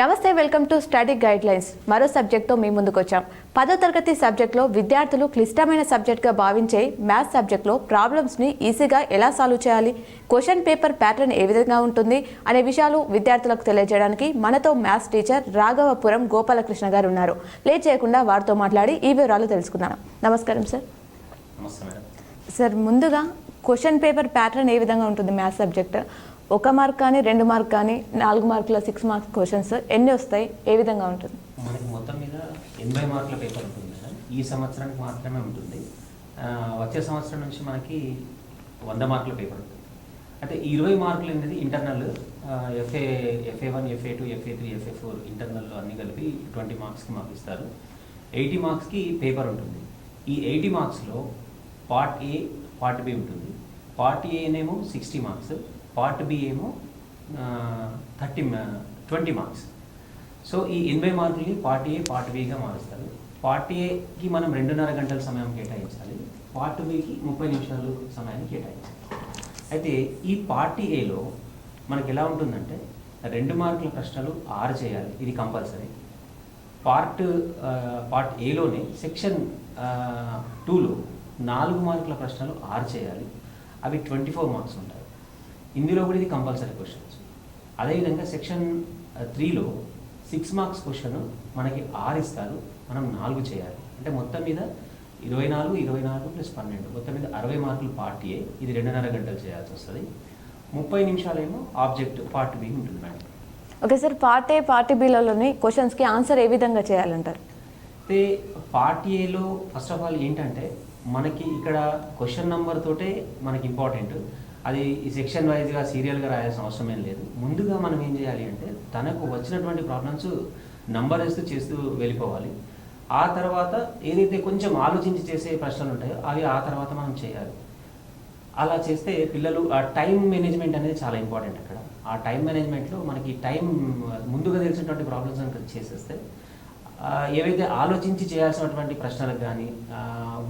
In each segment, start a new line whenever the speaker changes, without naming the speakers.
నమస్తే welcome to study guide lines మరో సబ్జెక్ట్తో మీ ముందుకు వచ్చాం పదో తరగతి సబ్జెక్ట్లో విద్యార్థులు క్లిష్టమైన సబ్జెక్ట్గా భావించే మ్యాథ్స్ సబ్జెక్ట్లో ప్రాబ్లమ్స్ని ఈజీగా ఎలా సాల్వ్ చేయాలి? క్వశ్చన్ పేపర్ ప్యాటర్న్ ఏ విధంగా ఉంటుంది? అనే విషయాలు విద్యార్థులకు తెలియజేయడానికి మనతో మ్యాథ్స్ టీచర్ రాఘవపురం గోపాలకృష్ణ గారు ఉన్నారు. లేట్ చేయకుండా వారితో మాట్లాడి ఈ వివరాలు తెలుసుకుందాం. నమస్కారం సార్. సార్ ముందుగా క్వశ్చన్ పేపర్ ప్యాటర్న్ ఏ విధంగా ఉంటుంది మ్యాథ్స్ సబ్జెక్ట్? ఒక మార్క్ కానీ రెండు మార్క్ కానీ నాలుగు మార్కుల సిక్స్ మార్క్స్ క్వశ్చన్స్ ఎన్ని వస్తాయి? ఏ విధంగా ఉంటుంది?
మనకి మొత్తం మీద ఎనభై మార్కుల పేపర్ ఉంటుంది సార్. ఈ సంవత్సరానికి మాత్రమే ఉంటుంది. వచ్చే సంవత్సరం నుంచి మనకి వంద మార్కుల పేపర్ ఉంటుంది. అయితే ఇరవై మార్కులు అనేది internal FA FA one FA two FA three FA four internal అన్ని కలిపి ట్వంటీ మార్క్స్కి మాకు ఇస్తారు. ఎయిటీ మార్క్స్కి పేపర్ ఉంటుంది. ఈ ఎయిటీ మార్క్స్లో పార్ట్ ఏ పార్ట్ బి ఉంటుంది. పార్ట్ ఏనేమో సిక్స్టీ మార్క్స్ పార్ట్ బి ఏమో థర్టీ ట్వంటీ మార్క్స్. సో ఈ ఎనభై మార్కుల్ని పార్ట్ ఏ పార్ట్ బిగా మారుస్తారు. పార్ట్ ఏకి మనం రెండున్నర గంటల సమయం కేటాయించాలి. పార్ట్ బికి ముప్పై నిమిషాలు సమయాన్ని కేటాయించాలి. అయితే ఈ పార్ట్ ఏలో మనకి ఎలా ఉంటుందంటే రెండు మార్కుల ప్రశ్నలు ఆరు చేయాలి. ఇది కంపల్సరీ. పార్ట్ పార్ట్ ఏలోనే సెక్షన్ టూలో నాలుగు మార్కుల ప్రశ్నలు ఆరు చేయాలి. అవి ట్వంటీ ఫోర్ మార్క్స్ ఉంటాయి. ఇందులో కూడా ఇది కంపల్సరీ క్వశ్చన్స్ అదేవిధంగా సెక్షన్ త్రీలో సిక్స్ మార్క్స్ క్వశ్చన్ మనకి ఆరు ఇస్తారు మనం నాలుగు చేయాలి. అంటే మొత్తం మీద ఇరవై నాలుగు ఇరవై నాలుగు ప్లస్ పన్నెండు. మొత్తం మీద అరవై మార్కులు పార్ట్ ఏ ఇది రెండున్నర గంటలు చేయాల్సి వస్తుంది. ముప్పై నిమిషాలేమో ఆబ్జెక్ట్ పార్ట్ బి ఉంటుంది madam.
Okay sir part A part బిలలోని క్వశ్చన్స్కి ఆన్సర్ ఏ విధంగా చేయాలంటారు?
అయితే పార్ట్ ఏలో ఫస్ట్ ఆఫ్ ఆల్ ఏంటంటే మనకి ఇక్కడ క్వశ్చన్ నెంబర్ తోటే మనకి ఇంపార్టెంట్ అది ఈ సెక్షన్ వైజ్గా సీరియల్గా రాయాల్సిన అవసరం ఏం లేదు. ముందుగా మనం ఏం చేయాలి అంటే తనకు వచ్చినటువంటి ప్రాబ్లమ్స్ నంబర్ వేస్తూ చేస్తూ వెళ్ళిపోవాలి. ఆ తర్వాత ఏదైతే కొంచెం ఆలోచించి చేసే ప్రశ్నలు ఉంటాయో అవి ఆ తర్వాత మనం చేయాలి. అలా చేస్తే పిల్లలు ఆ టైం మేనేజ్మెంట్ అనేది చాలా ఇంపార్టెంట్ అక్కడ. ఆ టైం మేనేజ్మెంట్లో మనకి టైం ముందుగా తెలిసినటువంటి ప్రాబ్లమ్స్ కనుక చేసేస్తే ఏవైతే ఆలోచించి చేయాల్సినటువంటి ప్రశ్నలకు కానీ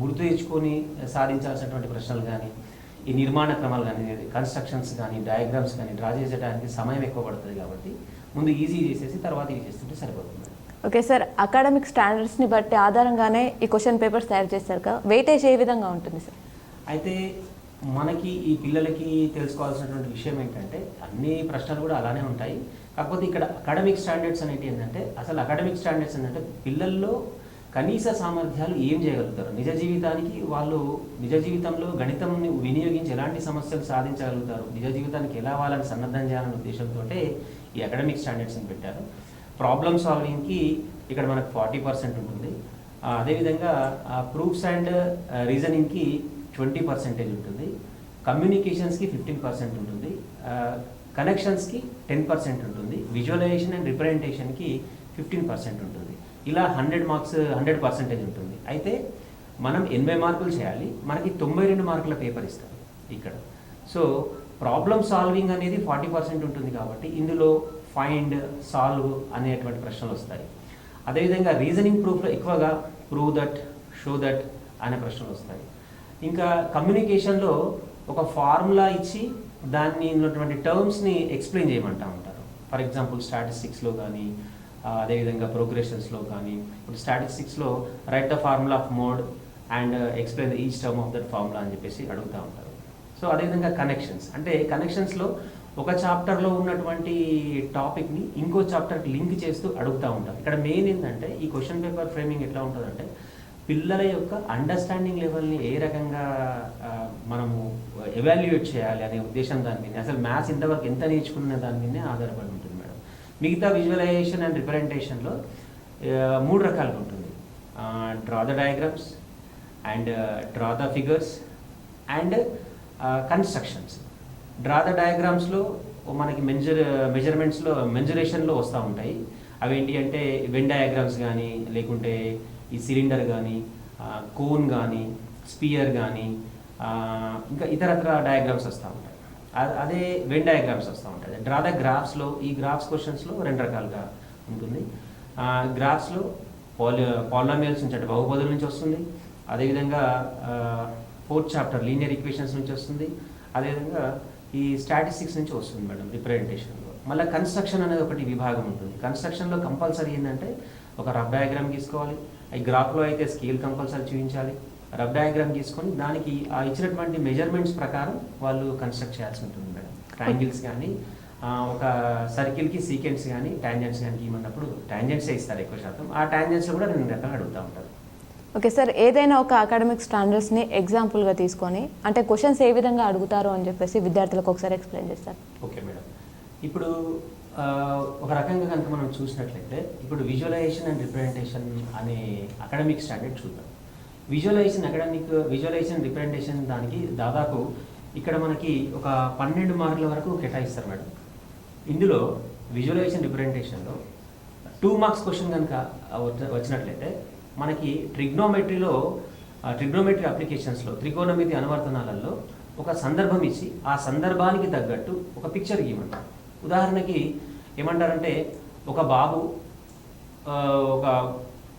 గుర్తు తెచ్చుకొని సాధించాల్సినటువంటి ప్రశ్నలు కానీ ఈ నిర్మాణ క్రమాలు కానీ కన్స్ట్రక్షన్స్ కానీ డయాగ్రామ్స్ కానీ డ్రా చేసేటానికి సమయం ఎక్కువ పడుతుంది కాబట్టి ముందు ఈజీ చేసేసి తర్వాత ఇవి చేస్తుంటే సరిపోతుంది.
ఓకే సార్ అకాడమిక్ స్టాండర్డ్స్ని బట్టి ఆధారంగానే ఈ క్వశ్చన్ పేపర్స్ తయారు చేస్తారు కదా. వెయిటేజ్ ఏ విధంగా ఉంటుంది సార్
అయితే మనకి ఈ పిల్లలకి తెలుసుకోవాల్సినటువంటి విషయం ఏంటంటే అన్ని ప్రశ్నలు కూడా అలానే ఉంటాయి. కాకపోతే ఇక్కడ అకాడమిక్ స్టాండర్డ్స్ అనేవి ఏంటంటే అసలు అకాడమిక్ స్టాండర్డ్స్ ఏంటంటే పిల్లల్లో కనీస సామర్థ్యాలు ఏం చేయగలుగుతారు? నిజ జీవితానికి వాళ్ళు నిజ జీవితంలో గణితంని వినియోగించి ఎలాంటి సమస్యలు సాధించగలుగుతారు? నిజ జీవితానికి ఎలా వాళ్ళని సన్నద్ధం చేయాలనే ఉద్దేశంతో ఈ అకాడమిక్ స్టాండర్డ్స్ని పెట్టారు. ప్రాబ్లమ్ సాల్వింగ్కి ఇక్కడ మనకు ఫార్టీ పర్సెంట్ ఉంటుంది. ఆ, అదేవిధంగా ప్రూఫ్స్ అండ్ రీజనింగ్కి ట్వంటీ పర్సెంటేజ్ ఉంటుంది. కమ్యూనికేషన్స్కి ఫిఫ్టీన్ పర్సెంట్ ఉంటుంది. కనెక్షన్స్కి టెన్ పర్సెంట్ ఉంటుంది. విజువలైజేషన్ అండ్ రిప్రజెంటేషన్కి ఫిఫ్టీన్ పర్సెంట్ ఉంటుంది. ఇలా హండ్రెడ్ మార్క్స్ హండ్రెడ్ పర్సెంటేజ్ ఉంటుంది. అయితే మనం ఎనభై మార్కులు చేయాలి. మనకి తొంభై రెండు మార్కుల పేపర్ ఇస్తారు ఇక్కడ. సో ప్రాబ్లమ్ సాల్వింగ్ అనేది ఫార్టీ పర్సెంట్ ఉంటుంది కాబట్టి ఇందులో ఫైండ్ సాల్వ్ అనేటువంటి ప్రశ్నలు వస్తాయి. అదేవిధంగా రీజనింగ్ ప్రూఫ్లో ఎక్కువగా ప్రూవ్ దట్ షో దట్ అనే ప్రశ్నలు వస్తాయి. ఇంకా కమ్యూనికేషన్లో ఒక ఫార్ములా ఇచ్చి దాన్ని ఉన్నటువంటి టర్మ్స్ని ఎక్స్ప్లెయిన్ చేయమంటా ఉంటారు. ఫర్ ఎగ్జాంపుల్ స్టాటిస్టిక్స్లో కానీ అదేవిధంగా ప్రోగ్రెషన్స్లో కానీ ఇప్పుడు స్టాటిస్టిక్స్లో write the formula of mode and explain the each term of that formula అని చెప్పేసి అడుగుతూ ఉంటారు. సో అదేవిధంగా కనెక్షన్స్ అంటే కనెక్షన్స్లో ఒక చాప్టర్లో ఉన్నటువంటి టాపిక్ని ఇంకో చాప్టర్కి లింక్ చేస్తూ అడుగుతూ ఉంటారు. ఇక్కడ మెయిన్ ఏంటంటే ఈ క్వశ్చన్ పేపర్ ఫ్రేమింగ్ ఎట్లా ఉంటుందంటే పిల్లల యొక్క అండర్స్టాండింగ్ లెవెల్ని ఏ రకంగా మనము uh, ఎవాల్యుయేట్ చేయాలి అనే ఉద్దేశం దాని మీద. అసలు మ్యాథ్స్ ఇంతవరకు ఎంత నేర్చుకున్న దాని మీదనే ఆధారపడి మిగతా విజువలైజేషన్ అండ్ రిప్రజెంటేషన్లో మూడు రకాలుగా ఉంటుంది. Draw the diagrams and draw the figures and constructions draw the డయాగ్రామ్స్లో మనకి మెజర్ మెజర్మెంట్స్లో మెజరేషన్లో వస్తూ ఉంటాయి. అవేంటి అంటే వెన్ డయాగ్రామ్స్ కానీ లేకుంటే ఈ సిలిండర్ కానీ కోన్ కానీ స్పియర్ కానీ ఇంకా ఇతరత్ర డయాగ్రామ్స్ వస్తూ ఉంటాయి. అదే వెన్ డయాగ్రామ్స్ వస్తూ ఉంటుంది డ్రా ద గ్రాఫ్స్లో ఈ గ్రాఫ్స్ క్వశ్చన్స్లో రెండు రకాలుగా ఉంటుంది. గ్రాఫ్స్లో పాలి పాలినామియల్స్ నుంచి అంటే బహుపదుల నుంచి వస్తుంది. అదేవిధంగా ఫోర్త్ చాప్టర్ లీనియర్ ఈక్వేషన్స్ నుంచి వస్తుంది. అదేవిధంగా ఈ స్టాటిస్టిక్స్ నుంచి వస్తుంది మేడం రిప్రజెంటేషన్లో మళ్ళీ కన్స్ట్రక్షన్ అనేది ఒకటి విభాగం ఉంటుంది. కన్స్ట్రక్షన్లో కంపల్సరీ ఏంటంటే ఒక రఫ్ డయాగ్రామ్ తీసుకోవాలి ఈ గ్రాఫ్లో అయితే స్కేల్ కంపల్సరీ చూపించాలి. రఫ్ డయాగ్రామ్ గీసుకొని దానికి ఆ ఇచ్చినటువంటి మెజర్మెంట్స్ ప్రకారం వాళ్ళు కన్స్ట్రక్ట్ చేయాల్సి ఉంటుంది మేడం. ట్రయాంగిల్స్ కానీ ఒక సర్కిల్కి సీకెన్స్ కానీ టాంజెంట్స్ కానీ గీయమన్నప్పుడు టాంజెంట్సే ఇస్తారు ఎక్కువ శాతం. ఆ టాంజెంట్స్ కూడా రెండు రకాలు అడుగుతూ ఉంటారు.
ఓకే సార్ ఏదైనా ఒక అకాడమిక్ స్టాండర్డ్స్ని ఎగ్జాంపుల్గా తీసుకొని అంటే క్వశ్చన్స్ ఏ విధంగా అడుగుతారు అని చెప్పేసి విద్యార్థులకు ఒకసారి ఎక్స్ప్లెయిన్ చేస్తారు.
Okay madam. ఇప్పుడు ఒక రకంగా కనుక మనం చూసినట్లయితే ఇప్పుడు విజువలైజేషన్ అండ్ రిప్రజెంటేషన్ అనే అకాడమిక్ స్టాండర్డ్ చూద్దాం. విజువలైజేషన్ అకాడమిక్ విజువలైజేషన్ రిప్రజెంటేషన్ దానికి దాదాపు ఇక్కడ మనకి ఒక పన్నెండు మార్కుల వరకు కేటాయిస్తారు మేడం. ఇందులో విజువలైజేషన్ రిప్రజెంటేషన్లో టూ మార్క్స్ క్వశ్చన్ కనుక వచ్చినట్లయితే మనకి ట్రిగ్నోమెట్రీలో ట్రిగ్నోమెట్రీ అప్లికేషన్స్లో త్రికోణమితి అనువర్తనాలలో ఒక సందర్భం ఇచ్చి ఆ సందర్భానికి తగ్గట్టు ఒక పిక్చర్ గీయమంటారు ఉదాహరణకి ఏమంటారంటే ఒక బాబు ఒక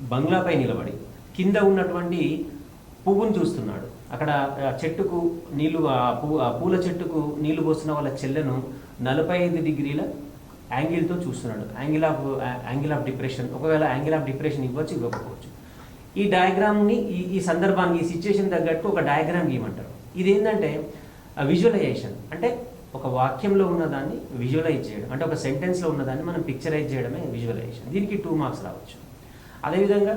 బంగ్లాపై నిలబడి కింద ఉన్నటువంటి పువ్వును చూస్తున్నాడు. అక్కడ చెట్టుకు నీళ్ళు పూల చెట్టుకు నీళ్ళు పోస్తున్న వాళ్ళ చెల్లెను నలభై ఐదు డిగ్రీల యాంగిల్తో చూస్తున్నాడు. Angle of angle of depression. ఒకవేళ యాంగిల్ ఆఫ్ డిప్రెషన్ ఇవ్వచ్చు ఇవ్వకపోవచ్చు. ఈ డయాగ్రామ్ని ఈ ఈ సందర్భానికి ఈ సిచ్యుయేషన్ తగ్గట్టు ఒక డయాగ్రామ్ గీయమంటారు ఇది ఏంటంటే విజువలైజేషన్. అంటే ఒక వాక్యంలో ఉన్నదాన్ని విజువలైజ్ చేయడం. అంటే ఒక సెంటెన్స్లో ఉన్నదాన్ని మనం పిక్చరైజ్ చేయడమే విజువలైజేషన్. దీనికి టూ మార్క్స్ రావచ్చు. అదేవిధంగా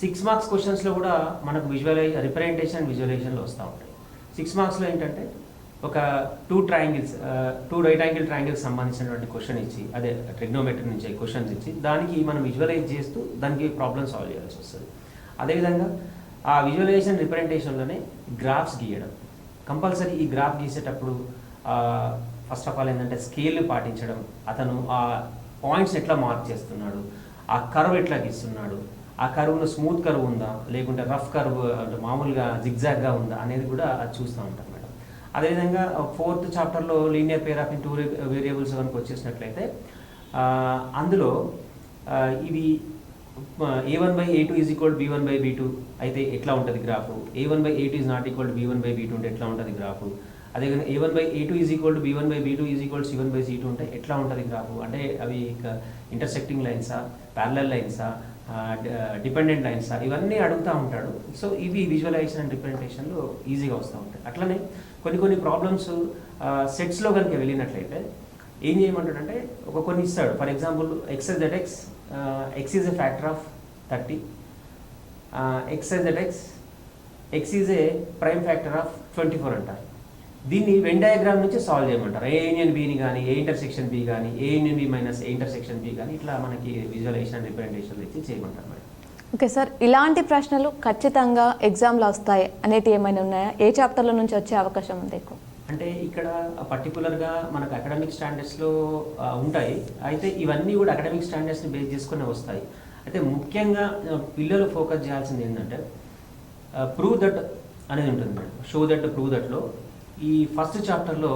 సిక్స్ మార్క్స్ క్వశ్చన్స్లో కూడా మనకు విజువలైజ్ రిప్రజెంటేషన్ అండ్ విజువలైజేషన్లో వస్తూ ఉంటాయి. సిక్స్ మార్క్స్లో ఏంటంటే ఒక two triangles two right angle triangles సంబంధించినటువంటి క్వశ్చన్ ఇచ్చి అదే ట్రిగ్నోమెట్రీ నుంచి క్వశ్చన్స్ ఇచ్చి దానికి మనం విజువలైజ్ చేస్తూ దానికి ప్రాబ్లమ్ సాల్వ్ చేయాల్సి వస్తుంది. అదేవిధంగా ఆ విజువలైజేషన్ రిప్రజెంటేషన్లోనే గ్రాఫ్స్ గీయడం. కంపల్సరీ ఈ గ్రాఫ్ గీసేటప్పుడు ఫస్ట్ ఆఫ్ ఆల్ ఏంటంటే స్కేల్ని పాటించడం అతను ఆ పాయింట్స్ ఎట్లా మార్క్ చేస్తున్నాడు ఆ కర్వ్ ఎట్లా గీస్తున్నాడు ఆ కరువులో స్మూత్ కరువు ఉందా? లేకుంటే రఫ్ కర్వ్ అంటే మామూలుగా జిగ్జాగ్గా ఉందా? అనేది కూడా అది చూస్తూ ఉంటాం మేడం. అదేవిధంగా ఫోర్త్ చాప్టర్లో linear pair of two variables కనుక వచ్చేసినట్లయితే అందులో ఇది ఇవి A one by A two is equal B one by B two అయితే ఎట్లా ఉంటుంది graph? A one by A two is not equal B one by B two అంటే ఎట్లా ఉంటుంది గ్రాఫ్? అదేవిధంగా A one by A two is equal to B one by B two is equal C one by C two ఉంటే ఎట్లా ఉంటుంది graph? అంటే అవి intersecting లైన్సా ప్యారలల్ లైన్సా డిపెండెంట్ లైన్సా ఇవన్నీ అడుగుతూ ఉంటాడు. సో ఇవి విజువలైజేషన్ అండ్ రిప్రజెంటేషన్లో ఈజీగా వస్తూ ఉంటాయి. అట్లనే కొన్ని కొన్ని ప్రాబ్లమ్స్ సెట్స్లో కనుక వెళ్ళినట్లయితే ఏం చేయమంటాడంటే ఒక కొన్ని ఇస్తాడు. For example X S that X X is a factor of thirty X S that X X is a prime factor of twenty four అంటారు. దీన్ని వెన్ డయాగ్రామ్ నుంచి సాల్వ్ చేయమంటారు. ఏ యూనియన్ బీని కానీ ఏ ఇంటర్సెక్షన్ బి కానీ A union B minus A intersection B కానీ ఇట్లా మనకి visualisation representation ఇచ్చి చేయమంటారు మేడం.
ఓకే సార్ ఇలాంటి ప్రశ్నలు ఖచ్చితంగా ఎగ్జామ్లో వస్తాయి అనేటి ఏమైనా ఉన్నాయా? ఏ చాప్టర్ల నుంచి వచ్చే అవకాశం ఉంది ఎక్కువ?
అంటే ఇక్కడ పర్టికులర్గా మనకు అకాడమిక్ స్టాండర్డ్స్లో ఉంటాయి. అయితే ఇవన్నీ కూడా అకాడమిక్ స్టాండర్డ్స్ని బేస్ చేసుకుని వస్తాయి. అయితే ముఖ్యంగా పిల్లలు ఫోకస్ చేయాల్సింది ఏంటంటే ప్రూవ్ దట్ అనేది ఉంటుంది మేడం. షో దట్ ప్రూవ్ దట్లో ఈ ఫస్ట్ చాప్టర్లో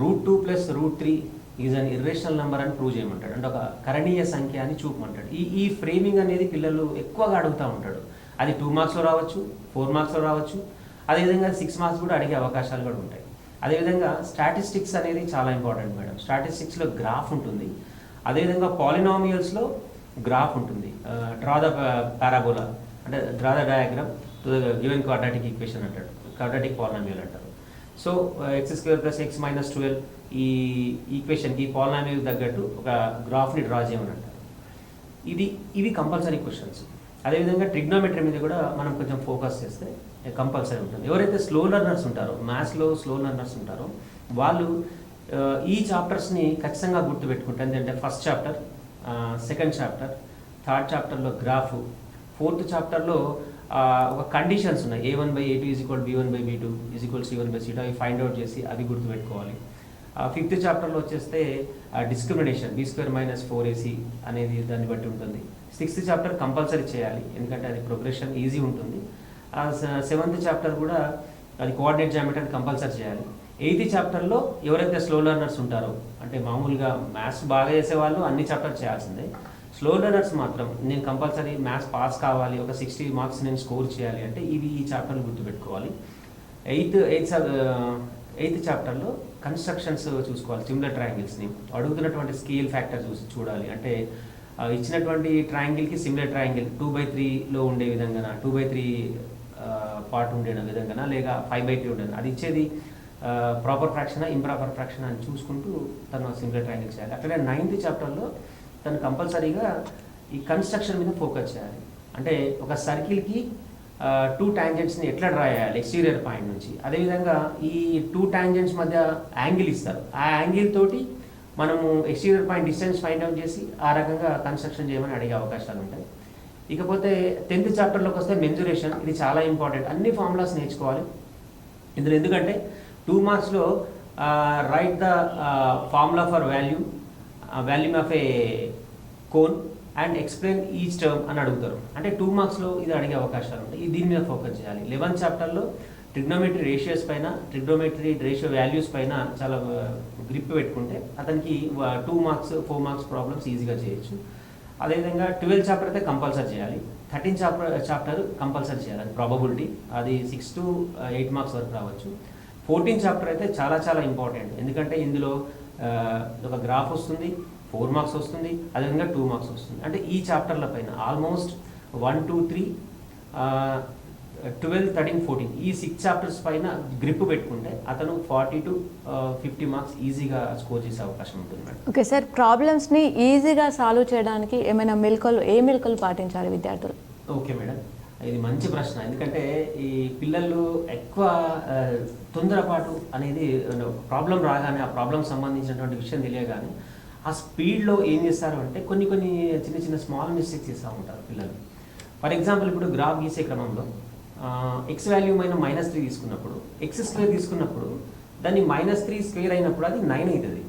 root two plus root three is an irrational number అని ప్రూవ్ చేయమంటాడు. అంటే ఒక కరణీయ సంఖ్య అని చూపమంటాడు. ఈ ఈ ఫ్రేమింగ్ అనేది పిల్లలు ఎక్కువగా అడుగుతూ ఉంటాడు. అది టూ మార్క్స్లో రావచ్చు ఫోర్ మార్క్స్లో రావచ్చు. అదేవిధంగా సిక్స్ మార్క్స్ కూడా అడిగే అవకాశాలు కూడా ఉంటాయి. అదేవిధంగా స్టాటిస్టిక్స్ అనేది చాలా ఇంపార్టెంట్ మేడం. స్టాటిస్టిక్స్లో గ్రాఫ్ ఉంటుంది. అదేవిధంగా పాలినామియల్స్లో గ్రాఫ్ ఉంటుంది. డ్రా ద పారాబోలా అంటే draw the diagram to the given quadratic equation అంటాడు. క్వాడ్రాటిక్ పాలినామియల్ అంటారు so X square plus X minus twelve ఈ ఈక్వేషన్కి పాలనామిల్ తగ్గట్టు ఒక గ్రాఫ్ని డ్రా చేయమని అంటారు ఇది ఇవి కంపల్సరీ క్వశ్చన్స్ అదేవిధంగా ట్రిగ్నోమెట్రీ మీద కూడా మనం కొంచెం ఫోకస్ చేస్తే కంపల్సరీ ఉంటుంది. ఎవరైతే స్లో లర్నర్స్ ఉంటారో మ్యాథ్స్లో స్లో లర్నర్స్ ఉంటారో వాళ్ళు ఈ చాప్టర్స్ని ఖచ్చితంగా గుర్తుపెట్టుకుంటారు ఎందుకంటే first chapter second chapter third చాప్టర్లో గ్రాఫ్ ఫోర్త్ చాప్టర్లో ఒక కండిషన్స్ ఉన్నాయి. A one by A two is equal B one by B two is equal C one by C two అవి ఫైండ్ అవుట్ చేసి అవి గుర్తుపెట్టుకోవాలి. ఫిఫ్త్ చాప్టర్లో వచ్చేస్తే discrimination B square minus four AC అనేది దాన్ని బట్టి ఉంటుంది. సిక్స్త్ చాప్టర్ కంపల్సరీ చేయాలి. ఎందుకంటే అది ప్రోగ్రెషన్ ఈజీ ఉంటుంది. సెవెంత్ చాప్టర్ కూడా అది కోఆర్డినేట్ జామెట్రీ కంపల్సరీ చేయాలి. ఎయిత్ చాప్టర్లో ఎవరైతే స్లో లర్నర్స్ ఉంటారో అంటే మామూలుగా మ్యాథ్స్ బాగా చేసేవాళ్ళు అన్ని చాప్టర్ చేయాల్సిందే. స్లో లెర్నర్స్ మాత్రం నేను కంపల్సరీ మ్యాథ్స్ పాస్ కావాలి ఒక సిక్స్టీ మార్క్స్ నేను స్కోర్ చేయాలి అంటే ఇవి ఈ చాప్టర్లు గుర్తుపెట్టుకోవాలి. ఎయిత్ ఎయిత్ ఎయిత్ చాప్టర్లో కన్స్ట్రక్షన్స్ చూసుకోవాలి సిమిలర్ ట్రయాంగిల్స్ని అడుగుతున్నటువంటి స్కేల్ ఫ్యాక్టర్ చూసి చూడాలి. అంటే ఇచ్చినటువంటి ట్రయాంగిల్కి సిమిలర్ ట్రయాంగిల్ టూ బై త్రీలో ఉండే విధంగా టూ బై త్రీ పార్ట్ ఉండే విధంగా లేక ఫైవ్ బై త్రీ ఉండేది అది ఇచ్చేది ప్రాపర్ ఫ్రాక్షన్ ఇంప్రాపర్ ఫ్రాక్షన్ అని చూసుకుంటూ తను సిమిలర్ ట్రయాంగిల్ చేయాలి. అట్లనే నైన్త్ చాప్టర్లో తను కంపల్సరీగా ఈ కన్స్ట్రక్షన్ మీద ఫోకస్ చేయాలి. అంటే ఒక సర్కిల్కి టూ ట్యాంజెంట్స్ని ఎట్లా డ్రా చేయాలి ఎక్స్టీరియర్ పాయింట్ నుంచి. అదేవిధంగా ఈ టూ ట్యాంజెంట్స్ మధ్య యాంగిల్ ఇస్తారు. ఆ యాంగిల్ తోటి మనము exterior point distance find out చేసి ఆ రకంగా కన్స్ట్రక్షన్ చేయమని అడిగే అవకాశాలు ఉంటాయి. ఇకపోతే టెన్త్ చాప్టర్లోకి వస్తే మెన్జురేషన్ ఇది చాలా ఇంపార్టెంట్ అన్ని ఫార్ములాస్ నేర్చుకోవాలి. ఇందులో ఎందుకంటే two మార్క్స్లో write the formula for value volume of a cone and explain each term అని అడుగుతారు. అంటే టూ మార్క్స్లో ఇది అడిగే అవకాశాలు ఉంటాయి. దీని మీద ఫోకస్ చేయాలి. లెవెన్త్ చాప్టర్లో ట్రిగ్నోమెట్రీ రేషియోస్ పైన ట్రిగ్నోమెట్రీ రేషియో వాల్యూస్ పైన చాలా గ్రిప్ పెట్టుకుంటే అతనికి two marks four marks problems ఈజీగా చేయొచ్చు. అదేవిధంగా ట్వెల్వ్ చాప్టర్ అయితే కంపల్సరీ చేయాలి. థర్టీన్ చాప్టర్ చాప్టర్ కంపల్సరీ చేయాలి. అది ప్రాబబిలిటీ అది సిక్స్ టు ఎయిట్ మార్క్స్ వరకు రావచ్చు. ఫోర్టీన్ చాప్టర్ అయితే చాలా చాలా ఇంపార్టెంట్ ఎందుకంటే ఇందులో ఒక గ్రాఫ్ వస్తుంది. ఫోర్ మార్క్స్ వస్తుంది అదేవిధంగా టూ మార్క్స్ వస్తుంది. అంటే ఈ చాప్టర్ల పైన almost one two three twelve thirteen fourteen ఈ సిక్స్ చాప్టర్స్ పైన గ్రిప్ పెట్టుకుంటే అతను ఫార్టీ టు ఫిఫ్టీ మార్క్స్ ఈజీగా స్కోర్ చేసే అవకాశం ఉంటుంది మేడం.
ఓకే సార్ ప్రాబ్లమ్స్ని ఈజీగా సాల్వ్ చేయడానికి ఏమైనా మెలకువలు ఏ మెలకువలు పాటించాలి విద్యార్థులు?
ఓకే మేడం ఇది మంచి ప్రశ్న. ఎందుకంటే ఈ పిల్లలు ఎక్కువ తొందరపాటు అనేది ప్రాబ్లం రాగానే ఆ ప్రాబ్లం సంబంధించినటువంటి విషయం తెలియగానే ఆ స్పీడ్లో ఏం చేస్తారు అంటే కొన్ని కొన్ని చిన్న చిన్న స్మాల్ మిస్టేక్స్ చేస్తూ ఉంటారు పిల్లలు. ఫర్ ఎగ్జాంపుల్ ఇప్పుడు గ్రాఫ్ గీసే క్రమంలో ఎక్స్ వాల్యూ మైన మైనస్ త్రీ తీసుకున్నప్పుడు ఎక్స్ స్క్వేర్ తీసుకున్నప్పుడు దాన్ని మైనస్ త్రీ స్క్వేర్ అయినప్పుడు అది నైన్ అవుతుంది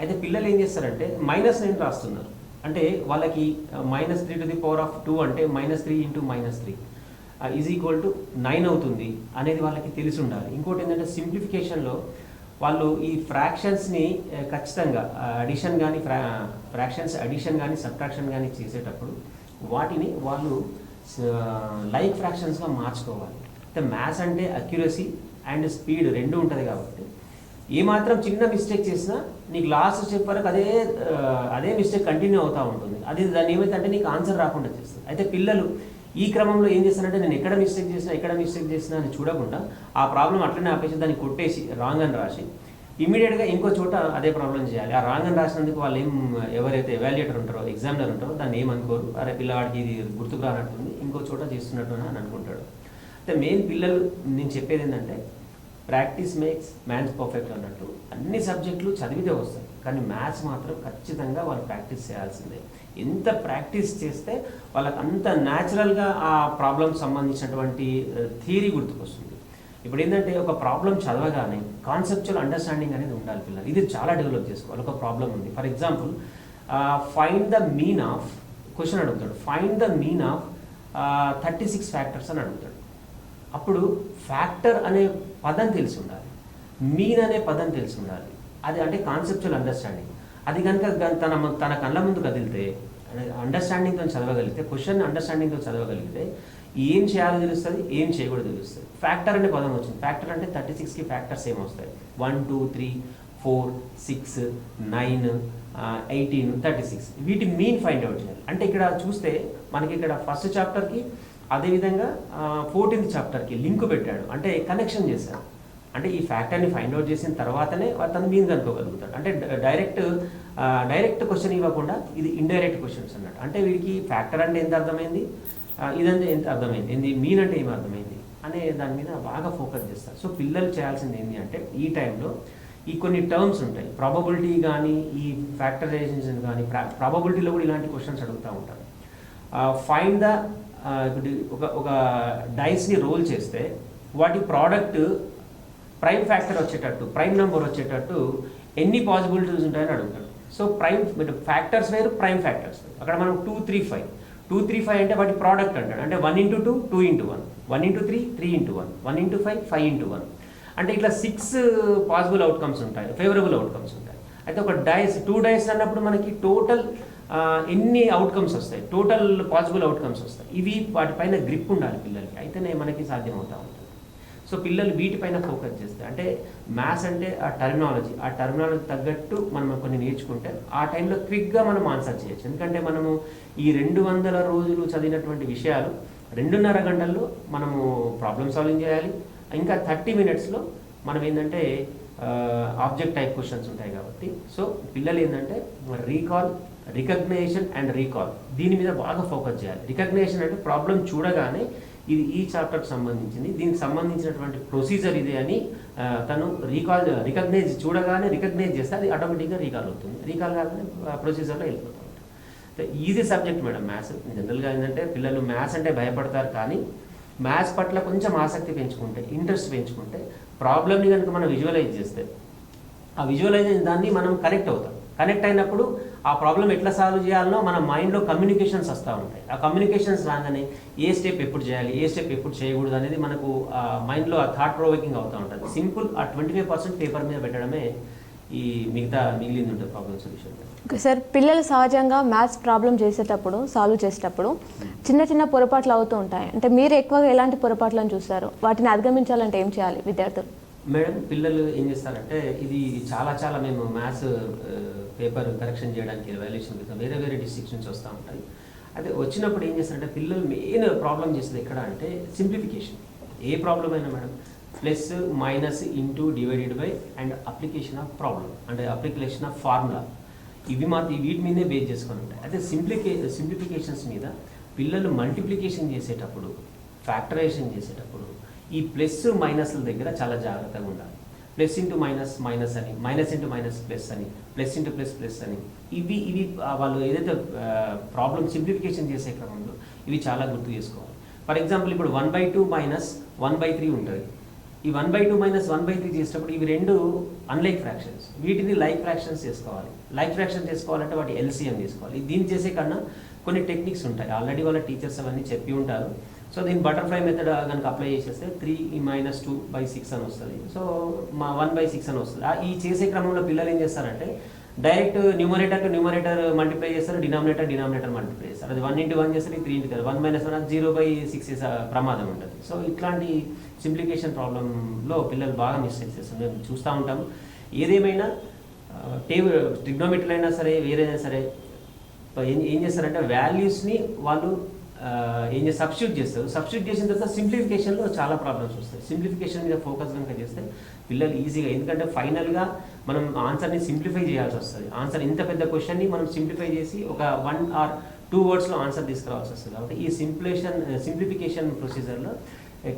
అయితే పిల్లలు ఏం చేస్తారంటే మైనస్ నైన్ రాస్తున్నారు. అంటే వాళ్ళకి minus three to the power of two అంటే minus three into minus three. Is equal to nine అవుతుంది అనేది వాళ్ళకి తెలిసి ఉండాలి. ఇంకోటి ఏంటంటే సింప్లిఫికేషన్లో వాళ్ళు ఈ ఫ్రాక్షన్స్ని ఖచ్చితంగా అడిషన్ కానీ ఫ్రా ఫ్రాక్షన్స్ అడిషన్ కానీ సబ్ట్రాక్షన్ కానీ చేసేటప్పుడు వాటిని వాళ్ళు లైక్ ఫ్రాక్షన్స్గా మార్చుకోవాలి. అంటే మ్యాథ్స్ అంటే అక్యురసీ అండ్ స్పీడ్ రెండు ఉంటుంది కాబట్టి. ఏమాత్రం చిన్న మిస్టేక్ చేసినా నీకు లాస్ట్ స్టెప్ వరకు అదే అదే మిస్టేక్ కంటిన్యూ అవుతూ ఉంటుంది. అది దాన్ని ఏమైతే అంటే నీకు ఆన్సర్ రాకుండా చేస్తుంది. అయితే పిల్లలు ఈ క్రమంలో ఏం చేస్తానంటే నేను ఎక్కడ మిస్టేక్ చేసినా ఎక్కడ మిస్టేక్ చేసినా అని చూడకుండా ఆ ప్రాబ్లం అట్లనే ఆపేసి దాన్ని కొట్టేసి రాంగ్ అని రాసి ఇమీడియట్గా ఇంకో చోట అదే ప్రాబ్లం చేయాలి. ఆ రాంగ్ అని రాసినందుకు వాళ్ళు ఏం ఎవరైతే ఎవాల్యుయేటర్ ఉంటారో ఎగ్జామినర్ ఉంటారో దాన్ని ఏమనుకోరు అరే పిల్లవాడికి ఇది గుర్తుకు రానట్టుంది ఇంకో చోట చేస్తున్నట్టు అని అనుకుంటాడు. అయితే మెయిన్ పిల్లలు నేను చెప్పేది ఏంటంటే ప్రాక్టీస్ మేక్స్ మ్యాథ్స్ పర్ఫెక్ట్ అన్నట్టు. అన్ని సబ్జెక్టులు చదివితే వస్తాయి. కానీ మ్యాథ్స్ మాత్రం ఖచ్చితంగా వాళ్ళు ప్రాక్టీస్ చేయాల్సిందే. ఎంత ప్రాక్టీస్ చేస్తే వాళ్ళకి అంత న్యాచురల్గా ఆ ప్రాబ్లం సంబంధించినటువంటి థియరీ గుర్తుకొస్తుంది. ఇప్పుడు ఏంటంటే ఒక ప్రాబ్లం చదవగానే కాన్సెప్చువల్ అండర్స్టాండింగ్ అనేది ఉండాలి పిల్లలు ఇది చాలా డెవలప్ చేసుకోవాలి. ఒక ప్రాబ్లం ఉంది. For example find the mean of question అడుగుతాడు. Find the mean of thirty six factors అని అడుగుతాడు. అప్పుడు ఫ్యాక్టర్ అనే పదం తెలిసి ఉండాలి. మీన్ అనే పదం తెలిసి ఉండాలి. అది అంటే కాన్సెప్చువల్ అండర్స్టాండింగ్. అది కనుక తన తన కళ్ళ ముందు కదిలితే అండర్స్టాండింగ్తో చదవగలిగితే క్వశ్చన్ అండర్స్టాండింగ్తో చదవగలిగితే ఏం చేయాలో తెలుస్తుంది ఏం చేయకూడదు తెలుస్తుంది. ఫ్యాక్టర్ అనే పదం వచ్చింది. ఫ్యాక్టర్ అంటే థర్టీ సిక్స్కి ఫ్యాక్టర్స్ ఏమొస్తాయి one two three four six nine eighteen thirty six వీటి మీన్ ఫైండ్ అవుట్ చేయాలి. అంటే ఇక్కడ చూస్తే మనకి ఇక్కడ ఫస్ట్ చాప్టర్కి అదేవిధంగా ఫోర్టీన్త్ చాప్టర్కి లింక్ పెట్టాడు. అంటే కనెక్షన్ చేశాడు. అంటే ఈ ఫ్యాక్టర్ని ఫైండ్ అవుట్ చేసిన తర్వాతనే తను మీన్స్ అనుకోగలుగుతాడు అంటే డైరెక్ట్ డైరెక్ట్ క్వశ్చన్ ఇవ్వకుండా ఇది ఇండైరెక్ట్ క్వశ్చన్స్ అన్నట్టు. అంటే వీడికి ఫ్యాక్టర్ అంటే ఎంత అర్థమైంది? ఇదంటే ఎంత అర్థమైంది? ఏంది? మీన్ అంటే ఏం అర్థమైంది? అనే దాని మీద బాగా ఫోకస్ చేస్తారు. సో పిల్లలు చేయాల్సింది ఏంటి అంటే ఈ టైంలో ఈ కొన్ని టర్మ్స్ ఉంటాయి. ప్రాబబిలిటీ కానీ ఈ ఫ్యాక్టరైజేషన్ కానీ ప్రాబబిలిటీలో కూడా ఇలాంటి క్వశ్చన్స్ అడుగుతూ ఉంటారు. ఫైండ్ ద ఒక ఒక డైస్ని రోల్ చేస్తే వాటి ప్రోడక్ట్ ప్రైమ్ ఫ్యాక్టర్ వచ్చేటట్టు ప్రైమ్ నెంబర్ వచ్చేటట్టు ఎన్ని పాసిబిలిటీస్ ఉంటాయని అడుగుతాడు. సో ప్రైమ్ ఫ్యాక్టర్స్ వేరు ప్రైమ్ ఫ్యాక్టర్స్ అక్కడ మనం two three five. Two three five అంటే వాటి ప్రోడక్ట్ అంటాడు. అంటే one into two two into one. One into three three into one. One into five five into one. అంటే ఇట్లా సిక్స్ పాసిబుల్ అవుట్కమ్స్ ఉంటాయి ఫేవరబుల్ అవుట్కమ్స్ ఉంటాయి. అయితే ఒక డైస్ టూ డైస్ అన్నప్పుడు మనకి టోటల్ ఎన్ని అవుట్కమ్స్ వస్తాయి? టోటల్ పాసిబుల్ అవుట్కమ్స్ వస్తాయి. ఇవి వాటిపైన గ్రిప్ ఉండాలి పిల్లలకి. అయితేనే మనకి సాధ్యం ఉంటుంది సో పిల్లలు వీటిపైన ఫోకస్ చేస్తారు. అంటే మ్యాథ్స్ అంటే ఆ టర్మినాలజీ. ఆ టర్మినాలజీ తగ్గట్టు మనం కొన్ని నేర్చుకుంటే ఆ టైంలో క్విక్గా మనం ఆన్సర్ చేయొచ్చు. ఎందుకంటే మనము ఈ రెండు వందల రోజులు చదివినటువంటి విషయాలు రెండున్నర గంటల్లో మనము ప్రాబ్లమ్ సాల్వింగ్ చేయాలి. ఇంకా థర్టీ మినిట్స్లో మనం ఏంటంటే ఆబ్జెక్ట్ టైప్ క్వశ్చన్స్ ఉంటాయి కాబట్టి. సో పిల్లలు ఏంటంటే రీకాల్ రికగ్నేషన్ అండ్ రీకాల్ దీని మీద బాగా ఫోకస్ చేయాలి. రికగ్నేషన్ అంటే ప్రాబ్లం చూడగానే ఇది ఈ చాప్టర్కి సంబంధించింది. దీనికి సంబంధించినటువంటి ప్రొసీజర్ ఇది అని తను రీకాల్ రికగ్నైజ్ చూడగానే రికగ్నైజ్ చేస్తే అది ఆటోమేటిక్గా రీకాల్ అవుతుంది. రీకాల్ కాగానే ప్రొసీజర్లో వెళ్ళిపోతుంది ఈజీ సబ్జెక్ట్ మేడం మ్యాథ్స్. జనరల్గా ఏంటంటే పిల్లలు మ్యాథ్స్ అంటే భయపడతారు కానీ మ్యాథ్స్ పట్ల కొంచెం ఆసక్తి పెంచుకుంటే ఇంట్రెస్ట్ పెంచుకుంటే ప్రాబ్లమ్ని కనుక మనం విజువలైజ్ చేస్తే ఆ విజువలైజ్ దాన్ని మనం కనెక్ట్ అవుతాం. కనెక్ట్ అయినప్పుడు ఆ ప్రాబ్లం ఎట్లా సాల్వ్ చేయాలనో మన మైండ్లో కమ్యూనికేషన్స్ వస్తూ ఉంటాయి. ఆ కమ్యూనికేషన్స్ రాగానే ఏ స్టెప్ ఎప్పుడు చేయాలి ఏ స్టెప్ ఎప్పుడు చేయకూడదు అనేది మనకు ఆ మైండ్లో ఆ థాట్ ప్రొవోకింగ్ అవుతూ ఉంటుంది. సింపుల్ ఆ ట్వంటీ ఫైవ్ పర్సెంట్ పేపర్ మీద పెట్టడమే ఈ మిగతా మిగిలింది ఉంటుంది ప్రాబ్లమ్ సొల్యూషన్
ఓకే సార్ పిల్లలు సహజంగా మ్యాథ్స్ ప్రాబ్లం చేసేటప్పుడు సాల్వ్ చేసేటప్పుడు చిన్న చిన్న పొరపాట్లు అవుతూ ఉంటాయి. అంటే మీరు ఎక్కువగా ఎలాంటి పొరపాట్లను చూస్తారు? వాటిని అధిగమించాలంటే ఏం చేయాలి విద్యార్థులు?
మేడం పిల్లలు ఏం చేస్తారంటే ఇది చాలా చాలా మేము మ్యాథ్స్ పేపర్ కరెక్షన్ చేయడానికి వాల్యుయేషన్ కింద వేరే వేరే డిస్ట్రిక్ట్స్ నుంచి వస్తూ ఉంటాయి అదే వచ్చినప్పుడు ఏం చేస్తారంటే పిల్లలు మెయిన్ ప్రాబ్లం చేసేది ఎక్కడ అంటే సింప్లిఫికేషన్ ఏ ప్రాబ్లం అయినా madam plus minus into divided by and application of problem అంటే అప్లికేషన్ ఆఫ్ ఫార్ములా ఇవి మాత్రం వీటి మీదే బేస్ చేసుకొని ఉంటాయి. అదే సింప్లికే సింప్లిఫికేషన్స్ మీద పిల్లలు మల్టిప్లికేషన్ చేసేటప్పుడు ఫ్యాక్టరైజేషన్ చేసేటప్పుడు ఈ ప్లస్ మైనస్ల దగ్గర చాలా జాగ్రత్తగా ఉండాలి. ప్లస్ ఇంటూ మైనస్ మైనస్ అని మైనస్ ఇంటూ మైనస్ ప్లస్ అని ప్లస్ ఇంటూ ప్లస్ ప్లస్ అని. ఇవి ఇవి వాళ్ళు ఏదైతే ప్రాబ్లమ్ సింప్లిఫికేషన్ చేసే క్రమంలో ఇవి చాలా గుర్తు చేసుకోవాలి. ఫర్ ఎగ్జాంపుల్ ఇప్పుడు one by two minus one by three ఉంటుంది. ఈ one by two minus one by three చేసేటప్పుడు ఇవి రెండు అన్లైక్ ఫ్రాక్షన్స్ వీటిని లైక్ ఫ్రాక్షన్స్ చేసుకోవాలి. లైక్ ఫ్రాక్షన్ చేసుకోవాలంటే వాటి ఎల్సీఎం తీసుకోవాలి దీన్ని చేసే కన్నా కొన్ని టెక్నిక్స్ ఉంటాయి. ఆల్రెడీ వాళ్ళ టీచర్స్ అవన్నీ చెప్పి ఉంటారు. సో దీని బటర్ఫ్లై మెథడ్ కనుక అప్లై చేసేస్తే three minus two by six అని వస్తుంది. సో మా వన్ బై సిక్స్ అని వస్తుంది. ఆ- ఈ చేసే క్రమంలో పిల్లలు ఏం చేస్తారంటే డైరెక్ట్ న్యూమరేటర్ న్యూమరేటర్ మల్టిప్లై చేస్తారు డినామినేటర్ డినామినేటర్ మల్టిప్లై చేస్తారు. అది వన్ ఇంటూ వన్ చేస్తే త్రీ ఇంటూ కదా one minus one zero by six ప్రమాదం ఉంటుంది. సో ఇట్లాంటి సింప్లికేషన్ ప్రాబ్లంలో పిల్లలు బాగా మిస్టేక్స్ చేస్తారు. మేము చూస్తూ ఉంటాం. ఏదేమైనా టేబుల్ ట్రిగ్నోమెట్రీ అయినా సరే వేరేదైనా సరే ఏం ఏం చేస్తారంటే వాల్యూస్ని వాళ్ళు ఏం చేస్తారు సబ్స్టిట్యూట్ చేస్తారు. సబ్స్టిట్యూట్ చేసిన తర్వాత సింప్లిఫికేషన్లో చాలా ప్రాబ్లమ్స్ వస్తాయి. సింప్లిఫికేషన్ మీద ఫోకస్ కనుక చేస్తే పిల్లలు ఈజీగా ఎందుకంటే ఫైనల్గా మనం ఆన్సర్ని సింప్లిఫై చేయాల్సి వస్తుంది. ఆన్సర్ ఇంత పెద్ద క్వశ్చన్ని మనం సింప్లిఫై చేసి ఒక వన్ ఆర్ టూ వర్డ్స్లో ఆన్సర్ తీసుకురావాల్సి వస్తుంది. కాబట్టి ఈ సింప్లేషన్ సింప్లిఫికేషన్ ప్రొసీజర్లో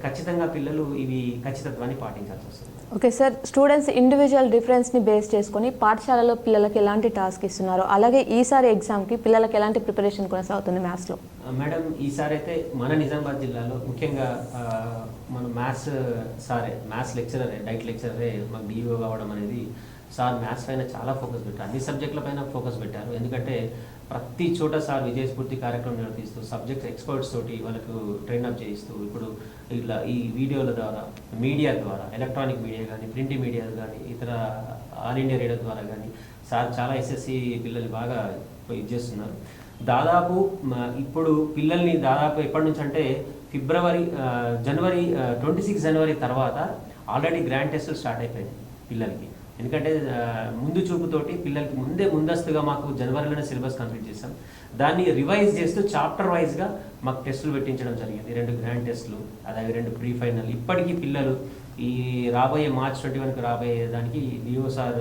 ఖచ్చితంగా పిల్లలు ఇవి ఖచ్చితత్వాన్ని పాటించాల్సి వస్తుంది.
Okay sir. స్టూడెంట్స్ ఇండివిజువల్ డిఫరెన్స్ని బేస్ చేసుకొని పాఠశాలలో పిల్లలకి ఎలాంటి టాస్క్ ఇస్తున్నారు అలాగే ఈసారి ఎగ్జామ్కి పిల్లలకి ఎలాంటి ప్రిపరేషన్ కొనసాగుతుంది మ్యాథ్స్లో?
మేడం ఈసారి అయితే మన నిజామాబాద్ జిల్లాలో ముఖ్యంగా మన మ్యాథ్స్ సారే మ్యాథ్స్ లెక్చరరే డైట్ లెక్చరరే మాకు డిఓ కావడం అనేది సార్ మ్యాథ్స్ పైన చాలా ఫోకస్ పెట్టారు. అన్ని సబ్జెక్టుల పైన ఫోకస్ పెట్టారు. ఎందుకంటే ప్రతి చోట సార్ విజయస్ఫూర్తి కార్యక్రమం నిర్వహిస్తూ సబ్జెక్ట్ ఎక్స్పర్ట్స్ తోటి వాళ్ళకు ట్రైన్ అప్ చేయిస్తూ ఇప్పుడు ఇట్లా ఈ వీడియోల ద్వారా మీడియా ద్వారా ఎలక్ట్రానిక్ మీడియా కానీ ప్రింట్ మీడియా కానీ ఇతర ఆల్ ఇండియా రేడియో ద్వారా కానీ సార్ చాలా ఎస్ఎస్సి పిల్లలు బాగా ఇది చేస్తున్నారు. దాదాపు ఇప్పుడు పిల్లల్ని దాదాపు ఎప్పటి నుంచి అంటే ఫిబ్రవరి జనవరి ట్వంటీ సిక్స్ జనవరి తర్వాత ఆల్రెడీ గ్రాండ్ టెస్టులు స్టార్ట్ అయిపోయింది పిల్లలకి. ఎందుకంటే ముందు చూపుతోటి పిల్లలకి ముందే ముందస్తుగా మాకు జనవరిలోనే సిలబస్ కంప్లీట్ చేసాం దాన్ని రివైజ్ చేస్తూ చాప్టర్ వైజ్గా మాకు టెస్టులు పెట్టించడం జరిగింది. రెండు గ్రాండ్ టెస్టులు అలాగే రెండు ప్రీ ఫైనల్ ఇప్పటికీ పిల్లలు ఈ రాబోయే మార్చ్ ట్వంటీ వన్కి రాబోయే దానికి డిఓ సార్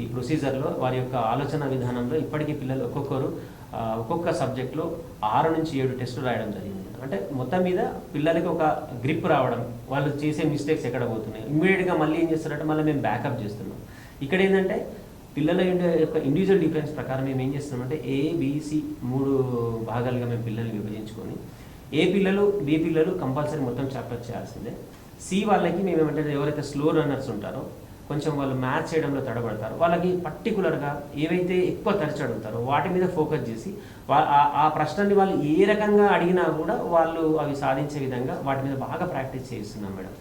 ఈ ప్రొసీజర్లో వారి యొక్క ఆలోచన విధానంలో ఇప్పటికీ పిల్లలు ఒక్కొక్కరు ఒక్కొక్క సబ్జెక్ట్లో ఆరు నుంచి ఏడు టెస్టులు రాయడం జరిగింది. అంటే మొత్తం మీద పిల్లలకి ఒక గ్రిప్ రావడం వాళ్ళు చేసే మిస్టేక్స్ ఎక్కడ పోతున్నాయి. ఇమ్మీడియట్గా మళ్ళీ ఏం చేస్తారంటే మళ్ళీ మేము బ్యాకప్ చేస్తున్నాం. ఇక్కడ ఏంటంటే పిల్లల యొక్క ఇండివిజువల్ డిఫరెన్స్ ప్రకారం మేము ఏం చేస్తున్నామంటే ఏ మూడు భాగాలుగా మేము పిల్లల్ని విభజించుకొని ఏ పిల్లలు బి పిల్లలు కంపల్సరీ మొత్తం చాప్టర్ చేయాల్సిందే. సి వాళ్ళకి మేము ఏమంటే ఎవరైతే స్లో రన్నర్స్ ఉంటారో కొంచెం వాళ్ళు మ్యాచ్ చేయడంలో తడబడతారు. వాళ్ళకి పర్టికులర్గా ఏవైతే ఎక్కువ తరచు అడుగుతారో వాటి మీద ఫోకస్ చేసి ఆ- ప్రశ్నని వాళ్ళు ఏ రకంగా అడిగినా కూడా వాళ్ళు అవి సాధించే విధంగా వాటి మీద బాగా ప్రాక్టీస్ చేస్తున్నాం మేడం